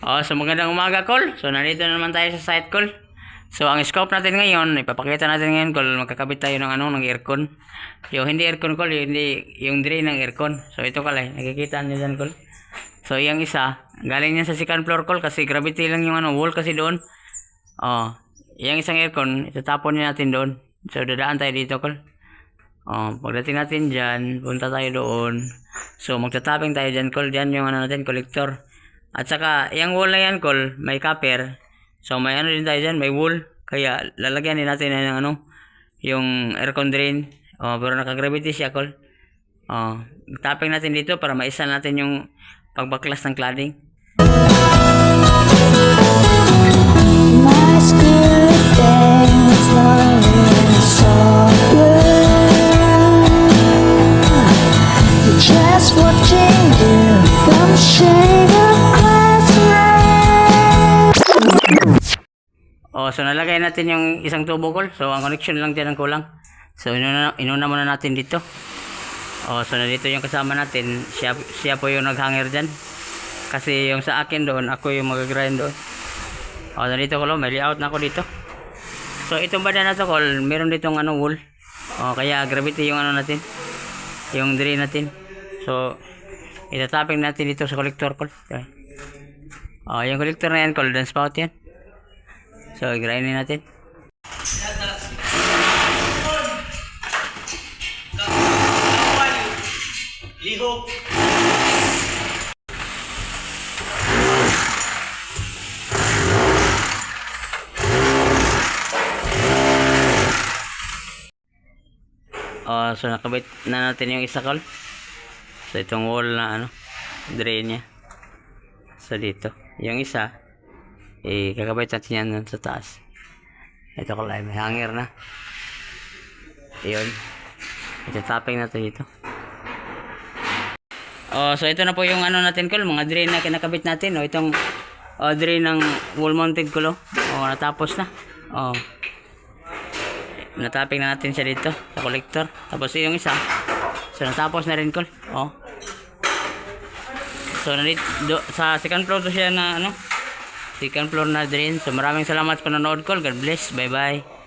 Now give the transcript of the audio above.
Oh, so magandang umaga, Col. So, nandito na naman tayo sa site, Col. So, ang scope natin ngayon, ipapakita natin ngayon, Col, magkakabit tayo ng ano, ng aircon. Yung hindi aircon, Col, yung, hindi, yung drain ng aircon. So, ito, Col, nakikita niyo dyan, Col. So, yung isa, galing yan sa second floor, Col, kasi gravity lang yung ano, wall kasi doon. Oh, yung isang aircon, itatapon niya natin doon. So, dadaan tayo dito, Col. Oh, pagdating natin dyan, punta tayo doon. So, magtataping tayo dyan, Col. Dyan yung ano natin, collector. At saka, yung wall na yan, Col, may copper. So, may ano din tayo dyan, may wool. Kaya, lalagyan din natin ng ano, yung aircon drain. Oh, pero naka-gravity siya, Col. Oh, tapping natin dito para maisa natin yung pagbaklas ng cladding. Just watching you from shade Oh, so nalagay natin yung isang tubo call. So ang connection lang dyan ang kulang. So inuna, inuna muna natin dito. Oh, so nandito yung kasama natin. Siya, siya po yung naghanger dyan. Kasi yung sa akin doon, ako yung mag-grind doon. Oh, nandito ko may layout na ako dito. So itong banda na to call, meron ditong ano wool. Oh, kaya gravity yung ano natin. Yung drain natin. So itataping natin dito sa collector call. Oh, yung collector na yan, call dan spout yan. So, grindin natin. Oh, so nakabit na natin yung isa call. So itong wall na ano, drain niya. So dito, yung isa eh kakabit natin yan sa taas. Ito ko may hanger na. Ayun. Ito tapping natin dito. Oh, so ito na po yung ano natin kol, mga drain na kinakabit natin. Oh, itong oh, drain ng wall mounted kulo. Oh, natapos na. Oh. Nataping na natin siya dito sa collector. Tapos yung isa. So natapos na rin kol. Oh. So nandito do, sa second floor to siya na ano. Second floor na drain. So maraming salamat sa panonood ko. God bless. Bye bye.